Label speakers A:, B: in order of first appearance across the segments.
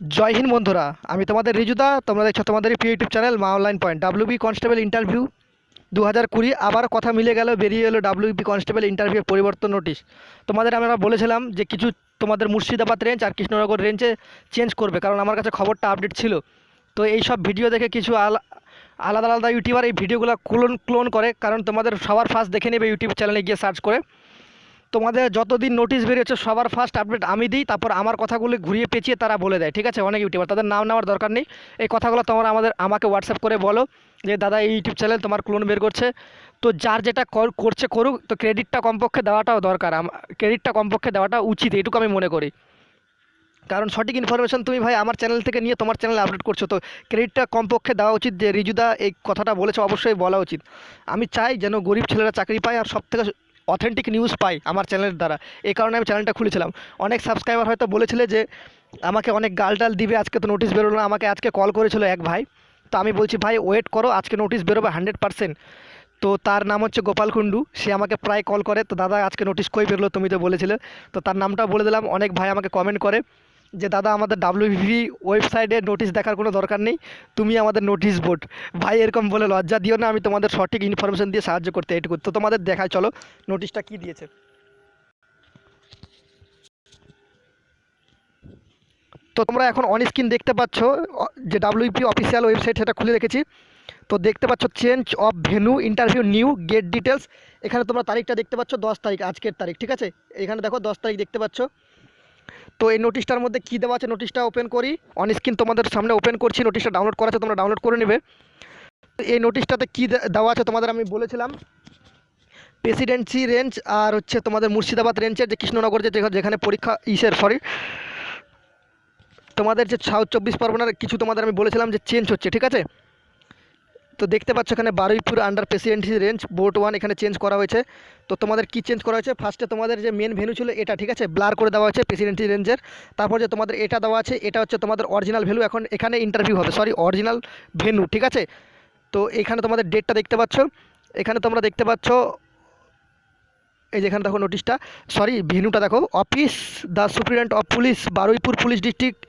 A: জয় হিন্দ বন্ধুরা, আমি তোমাদের রিজুদা, তোমরা দেখছ তোমাদের প্রিয় YouTube channel Maa online point WB constable interview দু হাজার কুড়ি, আবার কথা মিলে গেল, বেরিয়ে এলো ডাব্লিউবি কনস্টেবল ইন্টারভিউ পরিবর্তন নোটিশ তোমাদের আমরা বলেছিলাম যে কিছু তোমাদের মুর্শিদাবাদ রেঞ্জ আর কৃষ্ণনগর রেঞ্জে চেঞ্জ করবে, কারণ আমার কাছে খবরটা আপডেট ছিল। তো এই সব ভিডিও দেখে কিছু আলা আলাদা আলাদা ইউটিউবার এই ভিডিওগুলো ক্লোন ক্লোন করে, কারণ তোমাদের সবার ফার্স্ট দেখে নেবে ইউটিউব চ্যানেলে গিয়ে সার্চ করে। তোমাদের যতদিন নোটিশ বেরিয়েছে, সবার ফার্স্ট আপডেট আমি দিই, তারপর আমার কথাগুলো ঘুরিয়ে পেঁচিয়ে তারা বলে দেয়। ঠিক আছে? অনেক ইউটিউবার তাদের নাম নেওয়ার দরকার নেই। এই কথাগুলো তোমরা আমাদের, আমাকে হোয়াটসঅ্যাপ করে বলো যে, দাদা, এই ইউটিউব চ্যানেল তোমার ক্লোন বের করছে। তো যার যেটা কর- করছে করুক, তো ক্রেডিটটা কমপক্ষে দেওয়াটাও দরকার। ক্রেডিটটা কমপক্ষে দেওয়াটা উচিত, এটুকু আমি মনে করি। কারণ সঠিক ইনফরমেশন তুমি ভাই আমার চ্যানেল থেকে নিয়ে তোমার চ্যানেলে আপডেট করছ, তো ক্রেডিটটা কমপক্ষে দেওয়া উচিত যে, রিজুদা এই কথাটা বলেছে, অবশ্যই বলা উচিত। আমি চাই যেন গরিব ছেলেরা চাকরি পায়, আর সব থেকে অথেন্টিক নিউজ পাই আমার চ্যানেলের দ্বারা। এই কারণে আমি চ্যানেলটা খুলেছিলাম। অনেক সাবস্ক্রাইবার হয়তো বলেছিল যে, আমাকে অনেক গালটাল দিবে, আজকে তো নোটিশ বেরোলো না, আমাকে আজকে কল করেছিল এক ভাই। তো আমি বলছি, ভাই ওয়েট করো, আজকে নোটিশ বেরোবে হান্ড্রেড পার্সেন্ট তো তার নাম হচ্ছে গোপাল কুণ্ডু। সে আমাকে প্রায় কল করে, তো দাদা, আজকে নোটিশ কই বেরোলো? তুমি তো বলেছিলে। তো তার নামটাও বলে দিলাম। অনেক ভাই আমাকে কমেন্ট করে। যে, দাদা, আমাদের ডাব্লিউভি ওয়েবসাইটে নোটিশ দেখার কোনো দরকার নেই। তুমি আমাদের নোটিশ বোর্ড ভাই, এরকম বলে লজ্জা দিও না, আমি তোমাদের সঠিক ইনফরমেশন দিয়ে সাহায্য করতে এটুকু। তো তোমাদের দেখায়, চলো নোটিশটা কি দিয়েছে? তো তোমরা এখন অন স্ক্রিন দেখতে পাচ্ছ, যে ডাব্লিউপি অফিসিয়াল ওয়েবসাইট সেটা খুলে রেখেছি। তো দেখতে পাচ্ছ change of venue interview new gate details এখানে তোমরা তারিখটা দেখতে পাচ্ছ, দশ তারিখ, আজকের তারিখ, ঠিক আছে? এখানে দেখো, দশ তারিখ দেখতে পাচ্ছ। তো এই নোটিশটার মধ্যে কী দেওয়া আছে নোটিশটা ওপেন করি। অন স্ক্রিন তোমাদের সামনে ওপেন করছি নোটিশটা ডাউনলোড করা আছে, তোমরা ডাউনলোড করে নেবে। এই নোটিশটাতে কী দেওয়া আছে তোমাদের আমি বলেছিলাম। প্রেসিডেন্সি রেঞ্জ আর হচ্ছে তোমাদের মুর্শিদাবাদ রেঞ্জের যে কৃষ্ণনগর যে যেখানে পরীক্ষা ইসের সরি তোমাদের যে সাউথ চব্বিশ পরগনার কিছু তোমাদের আমি বলেছিলাম যে চেঞ্জ হচ্ছে, ঠিক আছে? তো দেখতে পাচ্ছ এখানে Baruipur under presidency range board one এখানে চেঞ্জ করা হয়েছে। তো তোমাদের কি চেঞ্জ করা হয়েছে? ফার্স্টে তোমাদের যে মেন ভেনু ছিল এটা, ঠিক আছে? ব্লার করে দেওয়া হয়েছে প্রেসিডেন্সি রেঞ্জের তারপর যে তোমাদের এটা দেওয়া আছে, এটা হচ্ছে তোমাদের অরিজিনাল ভ্যালু এখন এখানে ইন্টারভিউ হবে সরি অরিজিনাল ভেনু ঠিক আছে? তো এখানে তোমাদের ডেটটা দেখতে পাচ্ছ। এখানে তোমরা দেখতে পাচ্ছ, এই যেখানে দেখো নোটিশটা সরি ভেনুটা দেখো। Office the superintendent of police Baruipur police district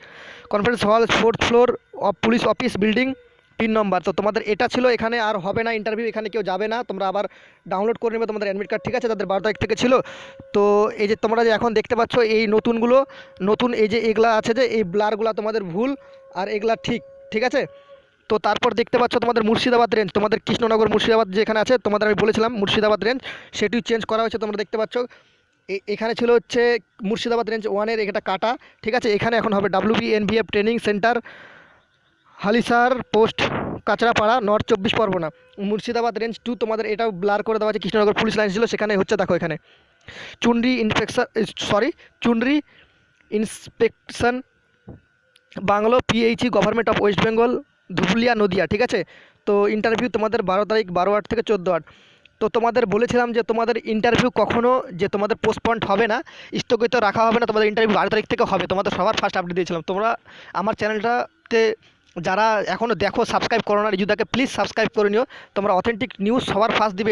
A: conference hall fourth floor of police office building তিন নম্বর। তো তোমাদের এটা ছিল, এখানে আর হবে না ইন্টারভিউ এখানে কেউ যাবে না। তোমরা আবার ডাউনলোড করে নেবে তোমাদের অ্যাডমিট কার্ড ঠিক আছে? তাদের বারো তারিখ থেকে ছিল। তো এই যে তোমরা যে এখন দেখতে পাচ্ছ, এই নতুনগুলো, নতুন এই যে এগুলা আছে যে, এই ব্লারগুলো তোমাদের ভুল, আর এগুলা ঠিক ঠিক আছে? তো তারপর দেখতে পাচ্ছ তোমাদের মুর্শিদাবাদ রেঞ্জ তোমাদের কৃষ্ণনগর মুর্শিদাবাদ যেখানে আছে, তোমাদের আমি বলেছিলাম মুর্শিদাবাদ রেঞ্জ সেটিও চেঞ্জ করা হয়েছে তোমরা দেখতে পাচ্ছ। এখানে ছিল হচ্ছে মুর্শিদাবাদ রেঞ্জ ওয়ানের এটা কাটা, ঠিক আছে? এখানে এখন হবে WB NVF training centre Halisahar post Kanchrapara north চব্বিশ পরগনা। মুর্শিদাবাদ রেঞ্জ টু তোমাদের এটাও ব্লার করে দেওয়া আছে, কৃষ্ণনগর পুলিশ লাইন ছিল, সেখানে হচ্ছে দেখো এখানে। চুনরি infection sorry চুনরি inspection, bungalow PHE, government of West Bengal, Dhubulia, Nadia, ঠিক আছে? তো ইন্টারভিউ তোমাদের বারো তারিখ, বারো আট থেকে চোদ্দ আট। তো তোমাদের বলেছিলাম যে তোমাদের ইন্টারভিউ কখনো যে তোমাদের পোস্টপন্ড হবে না, স্থগিত রাখা হবে না, তোমাদের ইন্টারভিউ বারো তারিখ থেকে হবে, তোমাদের সবার ফার্স্ট আপডেট দিয়েছিলাম। তোমরা আমার চ্যানেলটাতে যারা এখনও দেখো সাবস্ক্রাইব করো না, রিজুদাকে প্লিজ সাবস্ক্রাইব করে নিও। তোমরা অথেন্টিক নিউজ সবার ফার্স্ট দিবে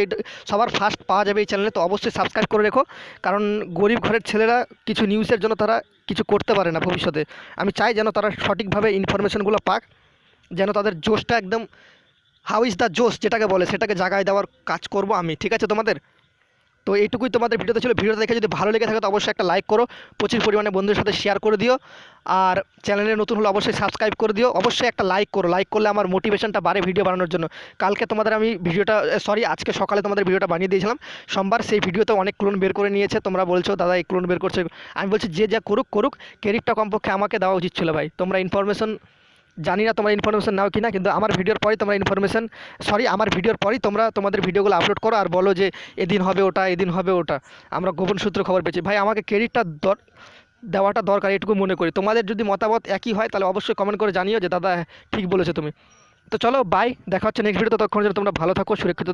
A: সবার ফার্স্ট পাওয়া যাবে এই চ্যানেলে তো অবশ্যই সাবস্ক্রাইব করে রেখো। কারণ গরিব ঘরের ছেলেরা কিছু নিউজের জন্য তারা কিছু করতে পারে না ভবিষ্যতে। আমি চাই যেন তারা সঠিকভাবে ইনফরমেশনগুলো পাক, যেন তাদের জোশটা একদম হাউ ইজ দ্য জোশ যেটাকে বলে, সেটাকে জাগায় দেওয়ার কাজ করব আমি। ঠিক আছে তোমাদের? তো এইটুকুই তোমাদের ভিডিওতে ছিল। ভিডিওটা দেখে যদি ভালো লেগে থাকে, তো অবশ্যই একটা লাইক করো। প্রচুর পরিমাণে বন্ধুদের সাথে শেয়ার করে দিও। আর চ্যানেলে নতুন হলে অবশ্যই সাবস্ক্রাইব করে দিও। অবশ্যই একটা লাইক করো। লাইক করলে আমার মোটিভেশনটা বাড়ে ভিডিও বানানোর জন্য। কালকে তোমাদের আমি ভিডিওটা সরি আজকে সকালে তোমাদের ভিডিওটা বানিয়ে দিয়েছিলাম। সোমবার সেই ভিডিওতে অনেক ক্লোন বের করে নিয়েছে। তোমরা বলছো, দাদা, এই ক্লোন বের করছে। আমি বলছি, যে যা করুক করুক। ক্রেডিটটা কমপক্ষে আমাকে দেওয়া উচিত ছিল ভাই। তোমরা ইনফরমেশন জানি না তোমরা ইনফরমেশন নাও কি না কিন্তু আমার ভিডিওর পরেই তোমরা ইনফরমেশন সরি আমার ভিডিওর পরেই তোমরা তোমাদের ভিডিওগুলো আপলোড করো আর বলো যে এদিন হবে ওটা, এদিন হবে ওটা। আমরা গোপন সূত্র খবর পেয়েছি। ভাই, আমাকে ক্রেডিটটা দর দেওয়াটা দরকার, এটুকু মনে করি। তোমাদের যদি মতামত একই হয়, তাহলে অবশ্যই কমেন্ট করে জানিও যে, দাদা, ঠিক বলেছ তুমি। তো চলো বাই দেখা হচ্ছে নেক্সট ভিডিও ততক্ষণ তোমরা ভালো থাকো, সুরক্ষিত